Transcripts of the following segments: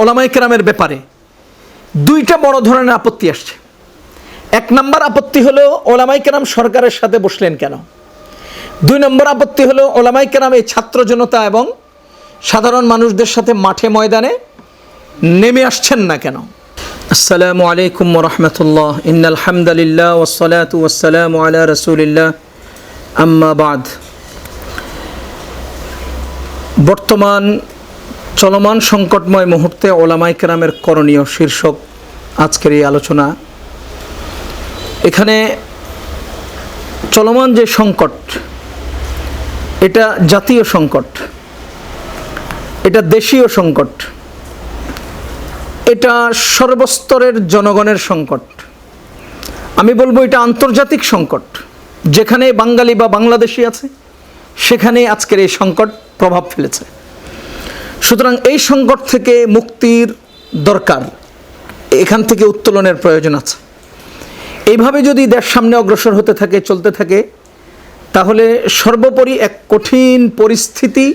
ওলামাই কেরামের ব্যাপারে দুইটা বড় ধরনের আপত্তি আসছে। এক নম্বর আপত্তি হলো ওলামাই কেরাম সরকারের সাথে বসলেন কেন? দুই নম্বর আপত্তি হলো ওলামাই কেরাম এই ছাত্র জনতা এবং সাধারণ মানুষদের সাথে মাঠে ময়দানে নেমে আসছেন না কেন? আসসালামু আলাইকুম রহমতুল্লাহ। ইন আলহামদুলিল্লাহ ওসলাত ওসালাম আলা রসুলিল্লাহ। আম্মা বাদ। বর্তমান চলমান সংকটময় মুহূর্তে ওলামাই কেরামের করণীয় শীর্ষক আজকের এই আলোচনা। এখানে চলমান যে সংকট, এটা জাতীয় সংকট, এটা দেশীয় সংকট, এটা সর্বস্তরের জনগণের সংকট। আমি বলব এটা আন্তর্জাতিক সংকট, যেখানে বাঙালি বা বাংলাদেশি আছে, সেখানে আজকের এই সংকট প্রভাব ফেলেছে। সুতরাং এই সংকট থেকে মুক্তির দরকার। এখান থেকে উত্তোলনের প্রয়োজন আছে। এইভাবে যদি দেশ সামনে অগ্রসর হতে থাকে, চলতে থাকে, তাহলে সর্বোপরি এক কঠিন পরিস্থিতি,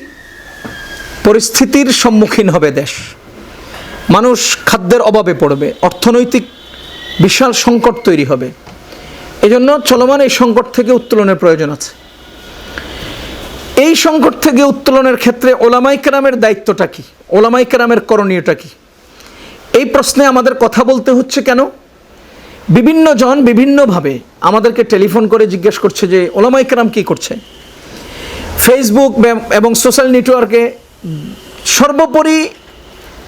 পরিস্থিতির সম্মুখীন হবে দেশ। মানুষ খাদ্যের অভাবে পড়বে, অর্থনৈতিক বিশাল সংকট তৈরি হবে। এজন্য চলমান এই সংকট থেকে উত্তোলনের প্রয়োজন আছে। এই সংকট থেকে উত্তোলনের ক্ষেত্রে ওলামাই কেরামের দায়িত্বটা কি? ওলামাই কেরামের করণীয়টা কি? এই প্রশ্নে আমাদের কথা বলতে হচ্ছে কেন? বিভিন্ন জন বিভিন্নভাবে আমাদেরকে টেলিফোন করে জিজ্ঞেস করছে যে, ওলামাই কেরাম কী করছে? ফেসবুক এবং সোশ্যাল নেটওয়ার্কে সর্বোপরি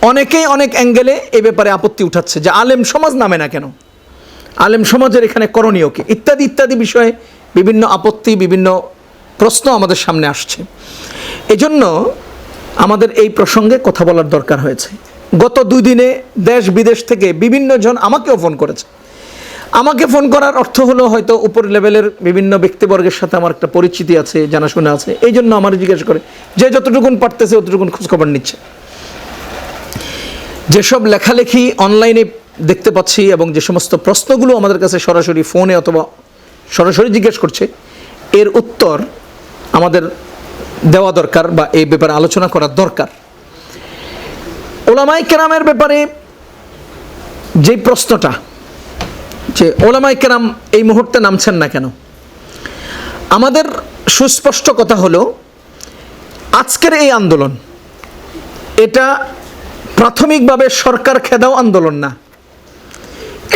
অনেকেই অনেক অ্যাঙ্গেলে এ ব্যাপারে আপত্তি উঠাচ্ছে যে, আলেম সমাজ নামে না কেন? আলেম সমাজের এখানে করণীয় কি? ইত্যাদি ইত্যাদি বিষয়ে বিভিন্ন আপত্তি, বিভিন্ন প্রশ্ন আমাদের সামনে আসছে। এজন্য আমাদের এই প্রসঙ্গে কথা বলার দরকার হয়েছে। গত দুই দিনে দেশ বিদেশ থেকে বিভিন্ন জন আমাকেও ফোন করেছে। আমাকে ফোন করার অর্থ হলো হয়তো উপর লেভেলের বিভিন্ন ব্যক্তিবর্গের সাথে আমার একটা পরিচিতি আছে, জানাশোনা আছে। এই জন্য আমার জিজ্ঞেস করে, যে যতটুকুন পারতেছে অতটুকুন খোঁজখবর নিচ্ছে। যেসব লেখালেখি অনলাইনে দেখতে পাচ্ছি এবং যে সমস্ত প্রশ্নগুলো আমাদের কাছে সরাসরি ফোনে অথবা সরাসরি জিজ্ঞেস করছে, এর উত্তর আমাদের দেওয়া দরকার বা এই ব্যাপারে আলোচনা করা দরকার। ওলামাই কেরামের ব্যাপারে যে প্রশ্নটা, যে ওলামাই কেরাম এই মুহূর্তে নামছেন না কেন? আমাদের সুস্পষ্ট কথা হলো, আজকের এই আন্দোলন, এটা প্রাথমিকভাবে সরকার খেদাও আন্দোলন না।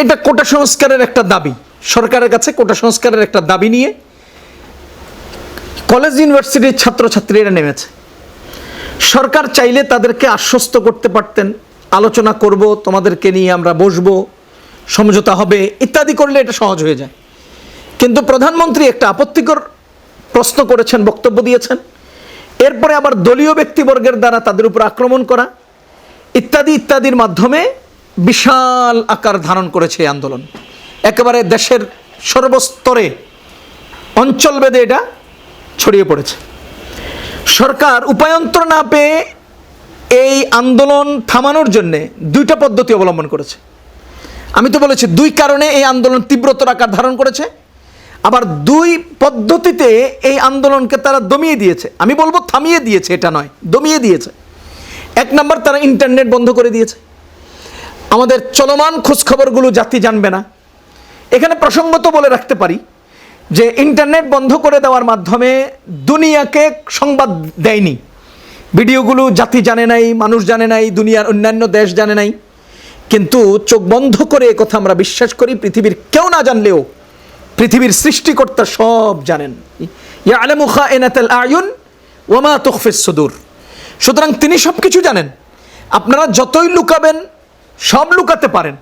এটা কোটা সংস্কারের একটা দাবি। সরকারের কাছে কোটা সংস্কারের একটা দাবি নিয়ে কলেজ ইউনিভার্সিটির ছাত্রছাত্রীরা নেমেছে। সরকার চাইলে তাদেরকে আশ্বস্ত করতে পারতেন, আলোচনা করব, তোমাদেরকে নিয়ে আমরা বসবো, সমঝোতা হবে, ইত্যাদি করলে এটা সহজ হয়ে যায়। কিন্তু প্রধানমন্ত্রী একটা আপত্তিকর প্রশ্ন করেছেন, বক্তব্য দিয়েছেন। এরপরে আবার দলীয় ব্যক্তিবর্গের দ্বারা তাদের উপর আক্রমণ করা, ইত্যাদি, ইত্যাদির মাধ্যমে বিশাল আকার ধারণ করেছে এই আন্দোলন। একেবারে দেশের সর্বস্তরে অঞ্চল বেদে এটা ছড়িয়ে পড়েছে। সরকার উপায়ন্তর না পেয়ে এই আন্দোলন থামানোর জন্যে দুইটা পদ্ধতি অবলম্বন করেছে। আমি তো বলেছি, দুই কারণে এই আন্দোলন তীব্রতর আকার ধারণ করেছে। আবার দুই পদ্ধতিতে এই আন্দোলনকে তারা দমিয়ে দিয়েছে। আমি বলব থামিয়ে দিয়েছে, এটা নয়, দমিয়ে দিয়েছে। এক নম্বর, তারা ইন্টারনেট বন্ধ করে দিয়েছে। আমাদের চলমান খোঁজখবরগুলো জাতি জানবে না। এখানে প্রসঙ্গত বলে রাখতে পারি যে ইন্টারনেট বন্ধ করে দেওয়ার মাধ্যমে দুনিয়াকে সংবাদ দেয়নি। ভিডিওগুলো জাতি জানে নাই, মানুষ জানে নাই, দুনিয়ার অন্যান্য দেশ জানে নাই। কিন্তু চোখ বন্ধ করে কথা আমরা বিশ্বাস করি, পৃথিবীর কেউ না জানলেও পৃথিবীর সৃষ্টিকর্তা সব জানেন। ইয়ালামু খায়নাতাল আয়ুন ওমা তুখফিস সুদূর। সুতরাং তিনি সব কিছু জানেন। আপনারা যতই লুকাবেন, সব লুকাতে পারেন।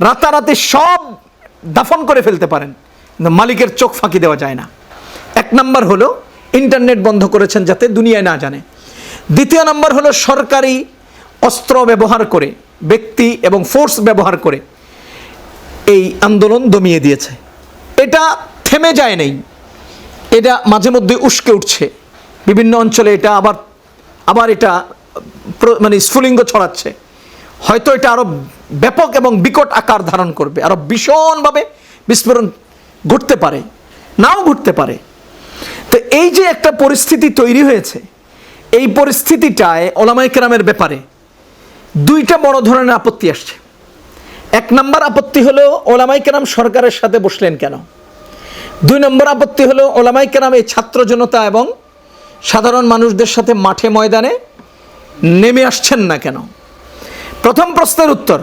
রাতারাতি সব দাফন করে ফেলতে পারেন। মালিকের চোখ ফাঁকি দেওয়া যায় না। এক নাম্বার হলো ইন্টারনেট বন্ধ করেছেন যাতে দুনিয়ায় না জানে। দ্বিতীয় নাম্বার হলো, সরকারি অস্ত্র ব্যবহার করে, ব্যক্তি এবং ফোর্স ব্যবহার করে এই আন্দোলন দমিয়ে দিয়েছে। এটা থেমে যায় নেই। এটা মাঝে মধ্যে উস্কে উঠছে। বিভিন্ন অঞ্চলে এটা আবার আবার এটা মানে স্ফুলিঙ্গ ছড়াচ্ছে। হয়তো এটা আরও ব্যাপক এবং বিকট আকার ধারণ করবে। আরও ভীষণভাবে বিস্ফোরণ ঘটতে পারে, নাও ঘটতে পারে। তো এই যে একটা পরিস্থিতি তৈরি হয়েছে, এই পরিস্থিতিটায় ওলামাই কেরামের ব্যাপারে দুইটা বড় ধরনের আপত্তি আসছে। এক নম্বর আপত্তি হলো ওলামাই কেরাম সরকারের সাথে বসলেন কেন? দুই নম্বর আপত্তি হলো ওলামাই কেরাম এই ছাত্র জনতা এবং সাধারণ মানুষদের সাথে মাঠে ময়দানে নেমে আসছেন না কেন? প্রথম প্রশ্নের উত্তর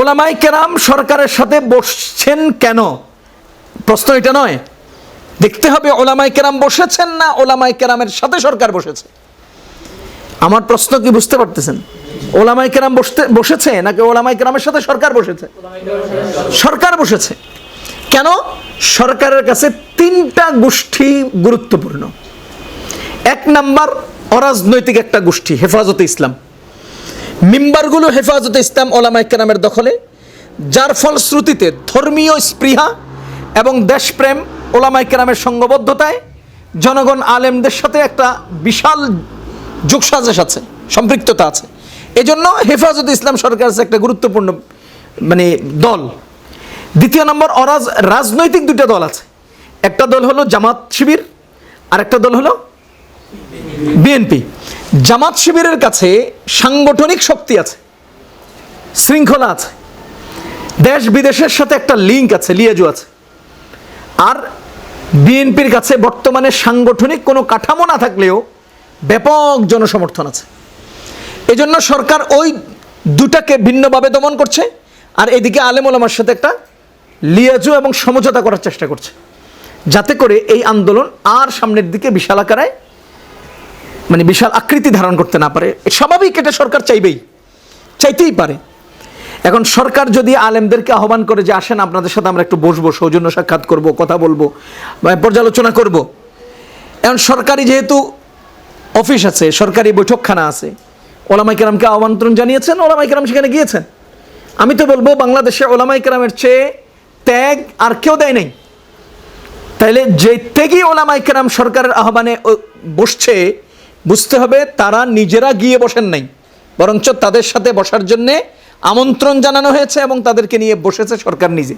ওলামাই কেরাম সরকারের সাথে বসছেন কেন? প্রশ্ন এটা নয়। দেখতে হবে ওলামাই কেরাম বসেছেন না ওলামাই কেরামের সাথে সরকার বসেছে। আমার প্রশ্ন কি বুঝতে পারতেছেন? ওলামাই কেরাম বসতে বসেছে নাকি ওলামাই কেরামের সাথে সরকার বসেছে? সরকার বসেছে। কেন? সরকারের কাছে তিনটা গোষ্ঠী গুরুত্বপূর্ণ। এক নাম্বার অরাজনৈতিক একটা গোষ্ঠী, হেফাজতে ইসলাম। মিম্বারগুলো হেফাজতে ইসলাম ওলামাই কেরামের দখলে, যার ফলশ্রুতিতে ধর্মীয় স্পৃহা এবং দেশপ্রেম ওলামাই কেরামের সঙ্গবদ্ধতায় জনগণ আলেমদের সাথে একটা বিশাল যোগসাজেশ আছে, সম্পৃক্ততা আছে। এজন্য হেফাজত ইসলাম সরকার আছে একটা গুরুত্বপূর্ণ মানে দল। দ্বিতীয় নম্বর, অরাজ, রাজনৈতিক দুটো দল আছে। একটা দল হলো জামাত শিবির আর একটা দল হলো বিএনপি। জামাত শিবিরের কাছে সাংগঠনিক শক্তি আছে, শৃঙ্খলা আছে। দেশ বিদেশের সাথে একটা লিঙ্ক আছে, লিয়াজু আছে। আর বিএনপির কাছে বর্তমানে সাংগঠনিক কোনো কাঠামো না থাকলেও ব্যাপক জনসমর্থন আছে। এজন্য সরকার ওই দুটাকে ভিন্নভাবে দমন করছে আর এদিকে আলেম ওলামার সাথে একটা লিয়াজু এবং সমঝোতা করার চেষ্টা করছে। যাতে করে এই আন্দোলন আর সামনের দিকে বিশাল আকারে মানে বিশাল আকৃতি ধারণ করতে না পারে। স্বাভাবিক এটা সরকার চাইবেই, চাইতেই পারে। এখন সরকার যদি আলেমদেরকে আহ্বান করে যে, আসেন, আপনাদের সাথে আমরা একটু বসবো, সৌজন্য সাক্ষাৎ করব, কথা বলব, বা পর্যালোচনা করব। এখন সরকারি যেহেতু অফিস আছে, সরকারি বৈঠকখানা আছে, ওলামাই কেরামকে আমন্ত্রণ জানিয়েছেন, ওলামাই কেরাম সেখানে গিয়েছেন। আমি তো বলব, বাংলাদেশে ওলামাই কেরামের চেয়ে ত্যাগ আর কেউ দেয় নাই। তাইলে যে ত্যাগই ওলামাই কেরাম সরকারের আহ্বানে বসছে, বুঝতে হবে তারা নিজেরা গিয়ে বসেন নাই, বরঞ্চ তাদের সাথে বসার জন্যে আমন্ত্রণ জানানো হয়েছে এবং তাদেরকে নিয়ে বসেছে সরকার নিজে।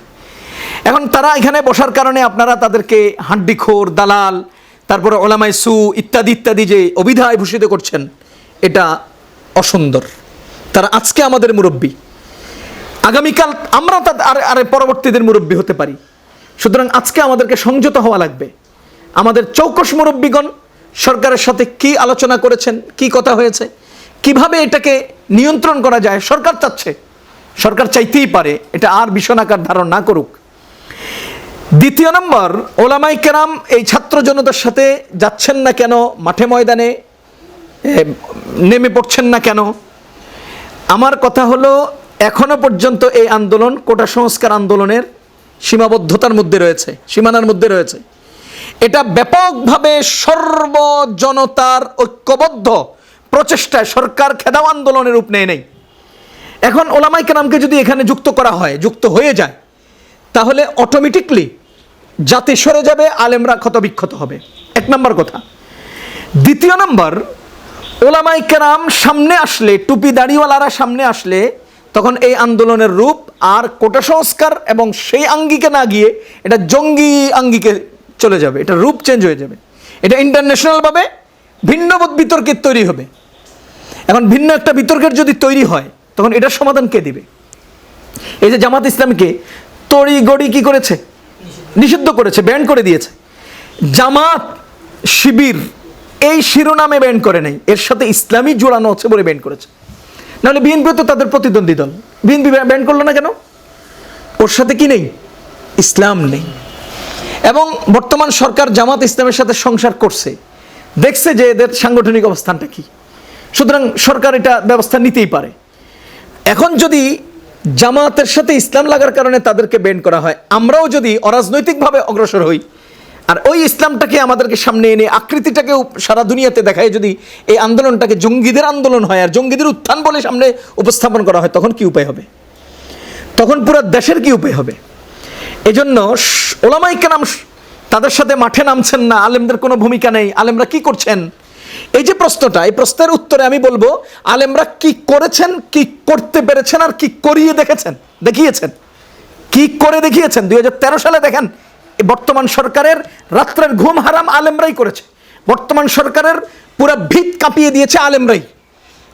এখন তারা এখানে বসার কারণে আপনারা তাদেরকে হাড্ডিখোর, দালাল, তারপরে ওলামাই সু ইত্যাদি ইত্যাদি যে অভিধায় ভূষিত করছেন, এটা অসুন্দর। তারা আজকে আমাদের মুরব্বী। আগামীকাল আমরা তাদের আর আরে পরবর্তীদের মুরব্বী হতে পারি। সুতরাং আজকে আমাদেরকে সংযত হওয়া লাগবে। আমাদের চৌকস মুরব্বীগণ সরকারের সাথে কি আলোচনা করেছেন, কি কথা হয়েছে কীভাবে এটাকে নিয়ন্ত্রণ করা যায়? সরকার চাচ্ছে। সরকার চাইতেই পারে। এটা আর ভীষণাকার ধারণ না করুক। দ্বিতীয় নম্বর, ওলামাই কেরাম এই ছাত্র জনতার সাথে যাচ্ছেন না কেন? মাঠে ময়দানে নেমে পড়ছেন না কেন? আমার কথা হলো, এখনও পর্যন্ত এই আন্দোলন কোটা সংস্কার আন্দোলনের সীমাবদ্ধতার মধ্যে রয়েছে, সীমানার মধ্যে রয়েছে। এটা ব্যাপকভাবে সর্বজনতার ঐক্যবদ্ধ প্রচেষ্টায় সরকার খেদাও আন্দোলনের রূপ নেয় নেই। এখন ওলামাই কেরামকে যদি এখানে যুক্ত করা হয়, যুক্ত হয়ে যায়, তাহলে অটোমেটিকলি জাতি সরে যাবে, আলেমরা ক্ষতবিক্ষত হবে। এক নম্বর কথা। দ্বিতীয় নম্বর, ওলামাই কেরাম সামনে আসলে, টুপি দাড়িওয়ালারা সামনে আসলে, তখন এই আন্দোলনের রূপ আর কোটা সংস্কার এবং সেই আঙ্গিকে না গিয়ে এটা জঙ্গি আঙ্গিকে চলে যাবে। এটা রূপ চেঞ্জ হয়ে যাবে। এটা ইন্টারন্যাশনালভাবে ভিন্ন বিতর্কের তৈরি হবে। এখন ভিন্ন একটা বিতর্কের যদি তৈরি হয়, তখন এটার সমাধান কে দিবে? এই যে জামাত ইসলামকে তড়ি গড়ি কি করেছে? নিষিদ্ধ করেছে ব্যান করে দিয়েছে। জামাত শিবির এই শিরোনামে ব্যান করে নাই, এর সাথে ইসলামী জোড়ানো আছে বলে ব্যান করেছে। নাহলে বিএনপি তো তাদের প্রতিদ্বন্দ্বী দল। বিএনপি ব্যান করল না কেন? ওর সাথে কি নেই? ইসলাম নেই। এবং বর্তমান সরকার জামাত ইসলামের সাথে সংসার করছে। দেখছে যে এদের সাংগঠনিক অবস্থানটা কি। সুতরাং সরকার এটা ব্যবস্থা নিতেই পারে। এখন যদি জামাতের সাথে ইসলাম লাগার কারণে তাদেরকে বেন করা হয়, আমরাও যদি অরাজনৈতিকভাবে অগ্রসর হই, আর ওই ইসলামটাকে আমাদেরকে সামনে এনে আকৃতিটাকেও সারা দুনিয়াতে দেখায়, যদি এই আন্দোলনটাকে জঙ্গিদের আন্দোলন হয় আর জঙ্গিদের উত্থান বলে সামনে উপস্থাপন করা হয়, তখন কি উপায় হবে? তখন পুরো দেশের কি উপায় হবে? এজন্য স- ওলামাই কেরাম তাদের সাথে মাঠে নামছেন না, আলেমদের কোনো ভূমিকা নেই, আলেমরা কি করছেন? এই যে প্রশ্নটা, এই প্রশ্নের উত্তরে আমি বলব, আলেমরা কি করেছেন, কি করতে পেরেছেন আর কি করিয়ে দেখেছেন, দেখিয়েছেন? কি করে দেখিয়েছেন? দুই হাজার তেরো সালে দেখেন বর্তমান সরকারের রাত্রের ঘুম হারাম আলেমরাই করেছে। বর্তমান সরকারের পুরো ভিত কাঁপিয়ে দিয়েছে আলেমরাই।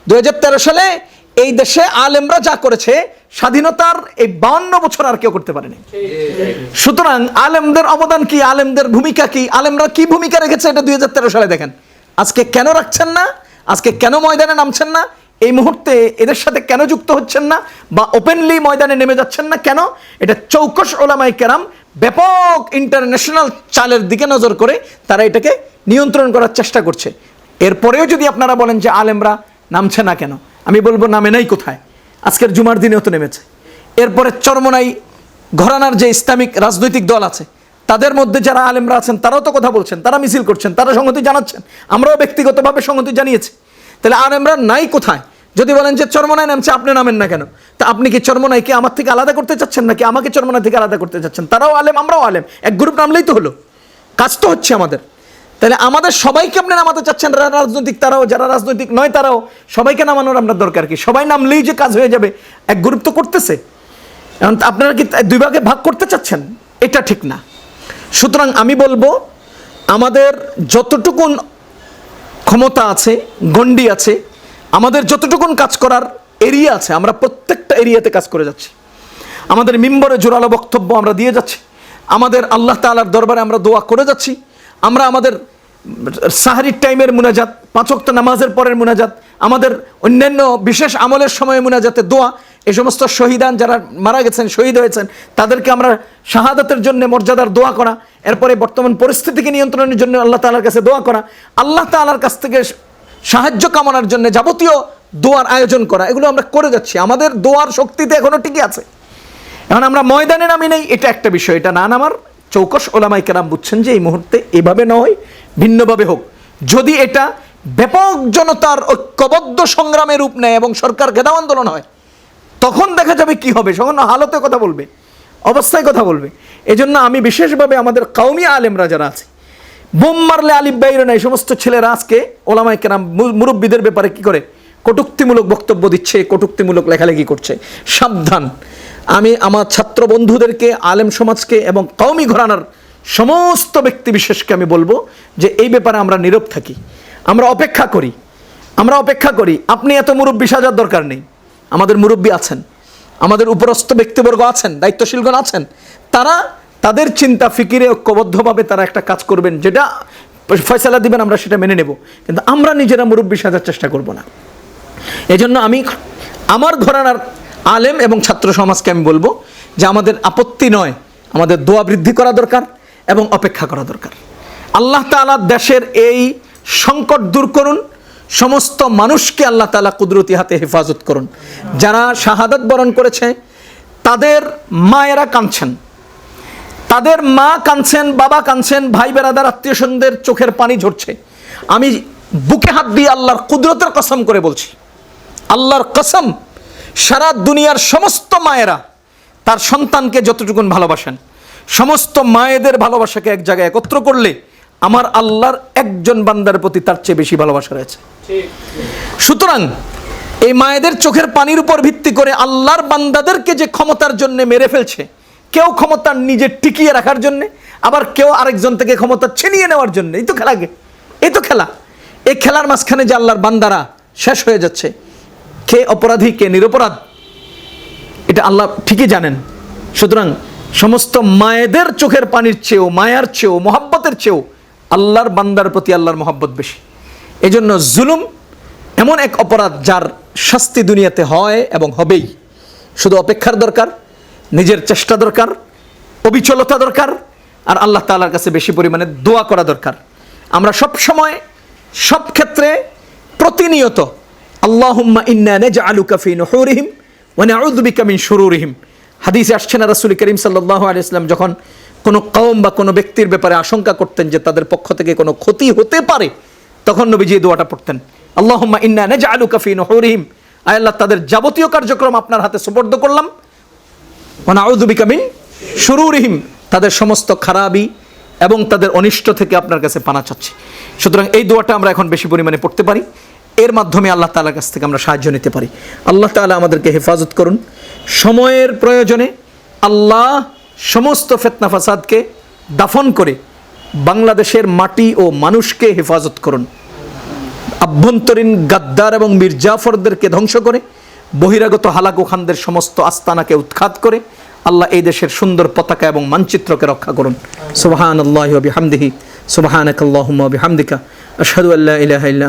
দুই হাজার তেরো সালে এই দেশে আলেমরা যা করেছে, স্বাধীনতার এই বাউন্ন বছর আর কেউ করতে পারেনি। সুতরাং আলেমদের অবদান কি, আলেমদের ভূমিকা কি, আলেমরা কি ভূমিকা রেখেছে, এটা দুই হাজার তেরো সালে দেখেন। আজকে কেন রাখছেন না? আজকে কেন ময়দানে নামছেন না? এই মুহূর্তে এদের সাথে কেন যুক্ত হচ্ছেন না? বা ওপেনলি ময়দানে নেমে যাচ্ছেন না কেন? এটা চৌকস ওলামাই কেরাম ব্যাপক ইন্টারন্যাশনাল চালের দিকে নজর করে তারা এটাকে নিয়ন্ত্রণ করার চেষ্টা করছে। এরপরেও যদি আপনারা বলেন যে আলেমরা নামছে না কেন? আমি বলব নামে নাই কোথায়? আজকের জুমার দিনেও তো নেমেছে। এরপরে চরমনাই ঘরানার যে ইসলামিক রাজনৈতিক দল আছে তাদের মধ্যে যারা আলেমরা আছেন, তারাও তো কথা বলছেন, তারা মিছিল করছেন, তারা সংহতি জানাচ্ছেন। আমরাও ব্যক্তিগতভাবে সংহতি জানিয়েছি। তাহলে আলেমরা নাই কোথায়? যদি বলেন যে চরমনায় নামছে, আপনি নামেন না কেন? তা আপনি কি চরমনাইকে আমার থেকে আলাদা করতে চাচ্ছেন, নাকি আমাকে চরমনাই থেকে আলাদা করতে চাচ্ছেন? তারাও আলেম, আমরাও আলেম। এক গ্রুপ নামলেই তো হলো। কাজ তো হচ্ছে আমাদের। তাহলে আমাদের সবাইকে আপনি নামাতে চাচ্ছেন রাজনৈতিক তারাও, যারা রাজনৈতিক নয় তারাও, সবাইকে নামানোর আপনার দরকার কি? সবাই নামলেই যে কাজ হয়ে যাবে, এক গ্রুপ তো করতেছে। এখন আপনারা কি দুই ভাগে ভাগ করতে চাচ্ছেন? এটা ঠিক না। সুতরাং আমি বলব, আমাদের যতটুকুন ক্ষমতা আছে, গণ্ডি আছে, আমাদের যতটুকুন কাজ করার এরিয়া আছে, আমরা প্রত্যেকটা এরিয়াতে কাজ করে যাচ্ছি। আমাদের মিম্বরে জোরালো বক্তব্য আমরা দিয়ে যাচ্ছি। আমাদের আল্লাহ তাআলার দরবারে আমরা দোয়া করে যাচ্ছি। আমরা আমাদের সাহারির টাইমের মুনাজাত পাঁচক্ত নামাজের পরের মুনাজাত, আমাদের অন্যান্য বিশেষ আমলের সময় মুনাজাতে দোয়া এই সমস্ত শহীদান যারা মারা গেছেন, শহীদ হয়েছেন, তাদেরকে আমরা শাহাদাতের জন্য মর্যাদার দোয়া করা, এরপরে বর্তমান পরিস্থিতিকে নিয়ন্ত্রণের জন্য আল্লাহ তাআলার কাছে দোয়া করা, আল্লাহ তাআলার কাছ থেকে সাহায্য কামনার জন্য যাবতীয় দোয়ার আয়োজন করা, এগুলো আমরা করে যাচ্ছি। আমাদের দোয়ার শক্তিতে এখনও টিকে আছে। এখন আমরা ময়দানে নামি নেই, এটা একটা বিষয়, এটা না নামার চৌকস ওলামাই কেরাম বুঝছেন যে এই মুহূর্তে এভাবে নয়, ভিন্নভাবে হোক। যদি এটা ব্যাপক জনতার ঐক্যবদ্ধ সংগ্রামের রূপ নেয় এবং সরকার গেদাও আন্দোলন হয় তখন দেখা যাবে কি হবে? তখন হালতে কথা বলবে, অবস্থায় কথা বলবে। এজন্য আমি বিশেষভাবে আমাদের কাউমি আলেমরা যারা আছে, বোম মারলে আলিফ বাইরে না এই সমস্ত ছেলেরা আজকে ওলামাই কেরাম মুরব্বীদের ব্যাপারে কি করে? কটুক্তিমূলক বক্তব্য দিচ্ছে, কটুক্তিমূলক লেখালেখি করছে। সাবধান। আমি আমার ছাত্র বন্ধুদেরকে, আলেম সমাজকে এবং কওমি ঘরানার সমস্ত ব্যক্তি বিশেষকে আমি বলব যে এই ব্যাপারে আমরা নীরব থাকি। আমরা অপেক্ষা করি। আমরা অপেক্ষা করি, আপনি এত মুরব্বী সাজার দরকার নেই। আমাদের মুরব্বী আছেন, আমাদের উপরস্থ ব্যক্তিবর্গ আছেন, দায়িত্বশীলগণ আছেন, তারা তাদের চিন্তা ফিকিরে ঐক্যবদ্ধভাবে তারা একটা কাজ করবেন যেটা ফয়সালা দিবেন, আমরা সেটা মেনে নেব। কিন্তু আমরা নিজেরা মুরব্বী সাজার চেষ্টা করব না। এজন্য আমি আমার ঘরানার আলেম এবং ছাত্র সমাজকে আমি বলব যে আমাদের আপত্তি নয়, আমাদের দোয়া বৃদ্ধি করা দরকার এবং অপেক্ষা করা দরকার। আল্লাহ তাআলা দেশের এই সংকট দূর করুন সমস্ত মানুষকে আল্লাহ তালা কুদরতি হাতে হেফাজত করুন। যারা শাহাদাত বরণ করেছে, তাদের মায়েরা কাঁদছেন। তাদের মা কাঁদছেন, বাবা কাঁদছেন, ভাই বেরাদার, আত্মীয় স্বজনদের চোখের পানি ঝরছে। আমি বুকে হাত দিয়ে আল্লাহর কুদরতের কসম করে বলছি, আল্লাহর কসম সারা দুনিয়ার সমস্ত মায়েরা তার সন্তানকে যতটুকুন ভালোবাসেন, সমস্ত মায়েদের ভালোবাসাকে এক জায়গায় একত্র করলে আমার আল্লাহর একজন বান্দার প্রতি তার চেয়ে বেশি ভালোবাসা রয়েছে। সুতরাং এই মায়েদের চোখের পানির উপর ভিত্তি করে আল্লাহর বান্দাদেরকে যে ক্ষমতার জন্য মেরে ফেলছে, কেউ ক্ষমতা নিজে টিকিয়ে রাখার জন্য, আবার কেউ আরেকজন থেকে ক্ষমতা ছিনিয়ে নেওয়ার জন্য। এই তো খেলা গে এই তো খেলা। এই খেলার মাঝখানে যে আল্লাহর বান্দারা শেষ হয়ে যাচ্ছে, কে অপরাধী, কে নিরপরাধ, এটা আল্লাহ ঠিকই জানেন। সুতরাং সমস্ত মায়েদের চোখের পানির চেয়েও, মায়ার চেয়েও, মহাব্বতের চেয়েও আল্লাহর বান্দার প্রতি আল্লাহর মহাব্বত বেশি। এই জন্য জুলুম এমন এক অপরাধ যার শাস্তি দুনিয়াতে হয় এবং হবেই। শুধু অপেক্ষার দরকার, নিজের চেষ্টা দরকার, অবিচলতা দরকার, আর আল্লাহ তাআলার কাছে বেশি পরিমাণে দোয়া করা দরকার। আমরা সব সময় সব ক্ষেত্রে প্রতিনিয়ত আল্লাহুম্মা ইন্না নাজআলুকা ফি নুহুরিহিম ওয়া নাউযু বিকা মিন শুরুরিহিম। হাদিসে আসছে না রাসূল করিম আলাইহি ওয়াসাল্লাম যখন কোনো কওম বা কোনো ব্যক্তির ব্যাপারে আশঙ্কা করতেন যে তাদের পক্ষ থেকে কোনো ক্ষতি হতে পারে, তখন নবীজি দোয়াটা পড়তেন। আল্লাহুম্মা ইন্না নাজআলুকা ফি নুহুরিহিম। আয় আল্লাহ, তাদের যাবতীয় কার্যক্রম আপনার হাতে সুপর্দ করলাম। মিন শুরুরিহিম। তাদের সমস্ত খারাপই এবং তাদের অনিষ্ট থেকে আপনার কাছে পানা চাচ্ছি। সুতরাং এই দোয়াটা আমরা এখন বেশি পরিমাণে পড়তে পারি। এর মাধ্যমে আল্লাহ তাআলার কাছ থেকে আমরা সাহায্য নিতে পারি। আল্লাহ তাআলা আমাদেরকে হেফাজত করুন। সময়ের প্রয়োজনে আল্লাহ সমস্ত ফেতনা ফাসাদকে দাফন করে বাংলাদেশের মাটি ও মানুষকে হেফাজত করুন। আভ্যন্তরীণ গাদ্দার এবং মির্জাফরদেরকে ধ্বংস করে, বহিরাগত হালাকু খানদের সমস্ত আস্তানাকে উৎখাত করে আল্লাহ এই দেশের সুন্দর পতাকা এবং মানচিত্রকে রক্ষা করুন। সুবাহান আল্লাহ বিহামদিহি আল্লাহুম্মা বিহামদিকা, আশহাদু আল্লা ইলাহা ইল্লা